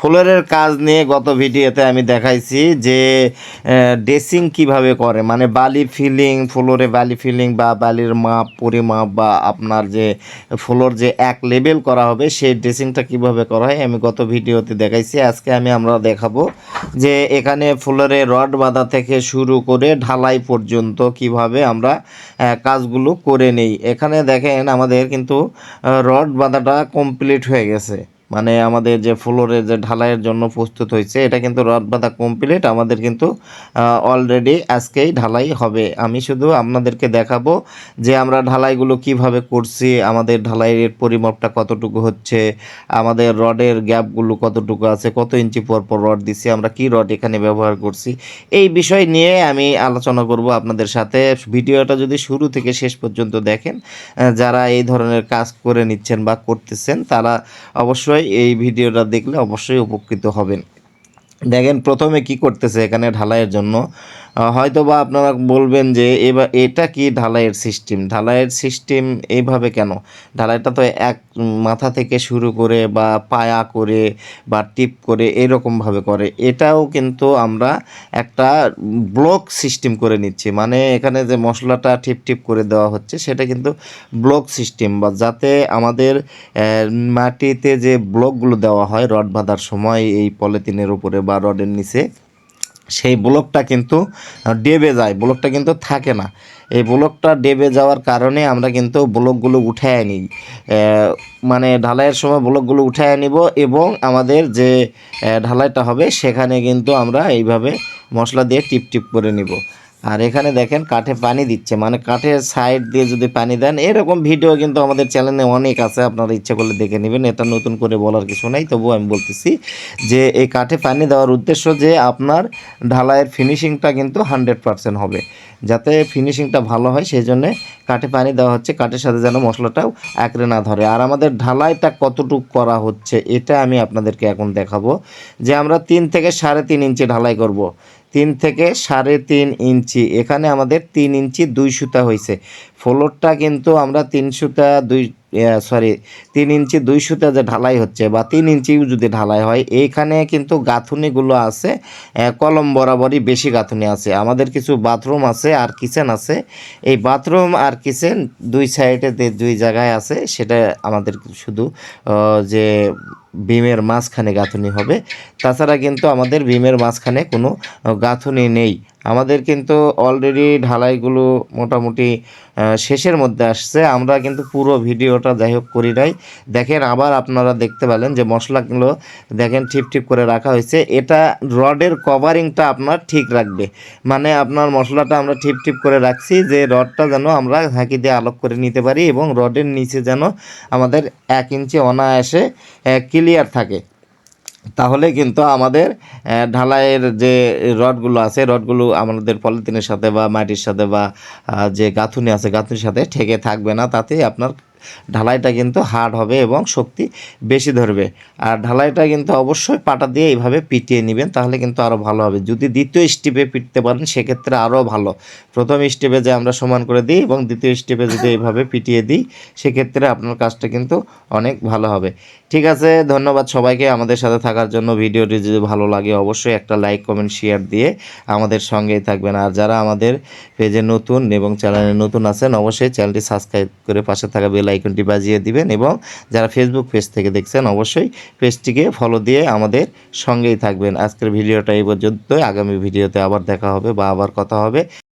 ফ্লোরের কাজ নিয়ে গত ভিডিওতে আমি দেখাইছি যে ড্রেসিং কীভাবে করে। মানে বালি ফিলিং, ফ্লোরে বালি ফিলিং বা বালির মাপ, পরিমাপ বা আপনার যে ফ্লোর যে এক লেভেল করা হবে, সেই ড্রেসিংটা কীভাবে করা হয়, আমি গত ভিডিওতে দেখাইছি। আজকে আমি আমরা দেখাবো যে, এখানে ফ্লোরে রড বাঁধা থেকে শুরু করে ঢালাই পর্যন্ত কীভাবে আমরা কাজগুলো করে নেই। এখানে দেখেন আমাদের কিন্তু রড বাঁধাটা কমপ্লিট হয়ে গেছে। মানে আমাদের যে ফ্লোরের যে ঢালাইয়ের জন্য প্রস্তুত হয়েছে, এটা কিন্তু রড বাঁধা কমপ্লিট আমাদের কিন্তু অলরেডি আজকেই ঢালাই হবে। আমি শুধু আপনাদেরকে দেখাবো যে আমরা ঢালাইগুলো কীভাবে করছি, আমাদের ঢালাইয়ের পরিমাপটা কতটুকু হচ্ছে, আমাদের রডের গ্যাপগুলো কতটুকু আছে, কত ইঞ্চি পর পর রড দিছি আমরা কি রড এখানে ব্যবহার করছি। এই বিষয় নিয়ে আমি আলোচনা করব আপনাদের সাথে। ভিডিওটা যদি শুরু থেকে শেষ পর্যন্ত দেখেন যারা এই ধরনের কাজ করে নিচ্ছেন বা করতেছেন, তারা অবশ্যই এই ভিডিওটা দেখলে অবশ্যই উপকৃত হবেন। দেখেন, প্রথমে কি করতেছে এখানে ঢালাইয়ের জন্য? হয়তো বা আপনারা বলবেন যে এবার এটা কি ঢালাইয়ের সিস্টেম? ঢালাইয়ের সিস্টেম এইভাবে কেন? ঢালাইটা তো এক মাথা থেকে শুরু করে বা পায়া করে বা টিপ করে এরকমভাবে করে। এটাও কিন্তু আমরা একটা ব্লক সিস্টেম করে নিচ্ছি। মানে এখানে যে মশলাটা টিপ টিপ করে দেওয়া হচ্ছে, সেটা কিন্তু ব্লক সিস্টেম বা যাতে আমাদের মাটিতে যে ব্লকগুলো দেওয়া হয় রড বাঁধার সময় এই পলিথিনের উপরে বা রডের নিচে, সেই ব্লকটা কিন্তু ডেবে যায়, ব্লকটা কিন্তু থাকে না। এই ব্লকটা ডেবে যাওয়ার কারণে আমরা কিন্তু ব্লকগুলো উঠায় নিই। মানে ঢালাইয়ের সময় ব্লকগুলো উঠায় নিব এবং আমাদের যে ঢালাইটা হবে, সেখানে কিন্তু আমরা এইভাবে মশলা দিয়ে টিপ টিপ করে নিব। আর এখানে দেখেন কাঠে পানি দিচ্ছে মানে কাঠের সাইড দিয়ে যদি পানি দেন, এরকম ভিডিও কিন্তু আমাদের চ্যানেলে অনেক আছে, আপনারা ইচ্ছা করলে দেখে নেবেন। এটা নতুন করে বলার কিছু নাই, তবুও আমি বলতেছি যে এই কাঠে পানি দেওয়ার উদ্দেশ্য যে আপনার ঢালাইয়ের ফিনিশিংটা কিন্তু হান্ড্রেড পারসেন্ট হবে। যাতে ফিনিশিংটা ভালো হয় সেই জন্যে কাঠে পানি দেওয়া হচ্ছে, কাঠের সাথে যেন মশলাটাও আঁকড়ে না ধরে। আর আমাদের ঢালাইটা কতটুক করা হচ্ছে, এটা আমি আপনাদেরকে এখন দেখাবো যে আমরা তিন থেকে সাড়ে তিন ইঞ্চি ঢালাই করব। তিন থেকে সাড়ে তিন ইঞ্চি। এখানে আমাদের তিন ইঞ্চি দুই সুতা হয়েছে ফ্লোরটা কিন্তু আমরা তিন সুতা, দুই সরি তিন ইঞ্চি দুই সুতা যে ঢালাই হচ্ছে বা তিন ইঞ্চিও যদি ঢালাই হয়, এইখানে কিন্তু গাঁথুনিগুলো আছে কলম বরাবরই বেশি গাঁথুনি আছে। আমাদের কিছু বাথরুম আছে আর কিচেন আছে। এই বাথরুম আর কিচেন দুই সাইডে দুই জায়গায় আছে, সেটা আমাদের শুধু যে ভীমের মাঝখানে গাঁথুনি হবে। তাছাড়া কিন্তু আমাদের ভীমের মাঝখানে কোনো গাঁথুনি নেই। আমাদের কিন্তু অলরেডি ঢালাইগুলো মোটামুটি শেষের মধ্যে আসছে। আমরা কিন্তু পুরো ভিডিওটা যাই হোক করি নাই। দেখেন আবার আপনারা দেখতে পেলেন যে মশলাগুলো দেখেন ঠিপ করে রাখা হয়েছে। এটা রডের কভারিংটা আপনার ঠিক রাখবে। মানে আপনার মশলাটা আমরা ঠিপ ঠিপ করে রাখছি যে রডটা যেন আমরা ঝাঁকি দিয়ে আলোক করে নিতে পারি এবং রডের নিচে যেন আমাদের এক ইঞ্চি অনায়াসে ক্লিয়ার থাকে। তাহলে কিন্তু আমাদের ঢালাইয়ের যে রডগুলো আছে, রডগুলো আমাদের পলিথিনের সাথে বা মাটির সাথে বা যে গাঁথুনি আছে, গাঁথুনির সাথে ঠেকে থাকবে না। তাতেই আপনার ঢালাইটা কিন্তু হার্ড হবে এবং শক্তি বেশি ধরবে। আর ঢালাইটা কিন্তু অবশ্যই পাটা দিয়ে এইভাবে পিটিয়ে নেবেন, তাহলে কিন্তু আরও ভালো হবে। যদি দ্বিতীয় স্টেপে পিটতে পারেন, সেক্ষেত্রে আরও ভালো। প্রথম স্টেপে যে আমরা সমান করে দিই এবং দ্বিতীয় স্টেপে যদি এইভাবে পিটিয়ে দিই, সেক্ষেত্রে আপনার কাজটা কিন্তু অনেক ভালো হবে। ঠিক আছে, ধন্যবাদ সবাইকে আমাদের সাথে থাকার জন্য। ভিডিওটি যদি ভালো লাগে, অবশ্যই একটা লাইক কমেন্ট শেয়ার দিয়ে আমাদের সঙ্গেই থাকবেন। আর যারা আমাদের পেজে নতুন এবং চ্যানেলে নতুন আছেন, অবশ্যই চ্যানেলটি সাবস্ক্রাইব করে পাশে থাকা বেল আইকনটি বাজিয়ে দিবেন এবং যারা ফেসবুক পেজ থেকে দেখছেন, অবশ্যই পেজটিকে ফলো দিয়ে আমাদের সঙ্গেই থাকবেন। আজকের ভিডিওটা এই পর্যন্তই। আগামী ভিডিওতে আবার দেখা হবে বা আবার কথা হবে।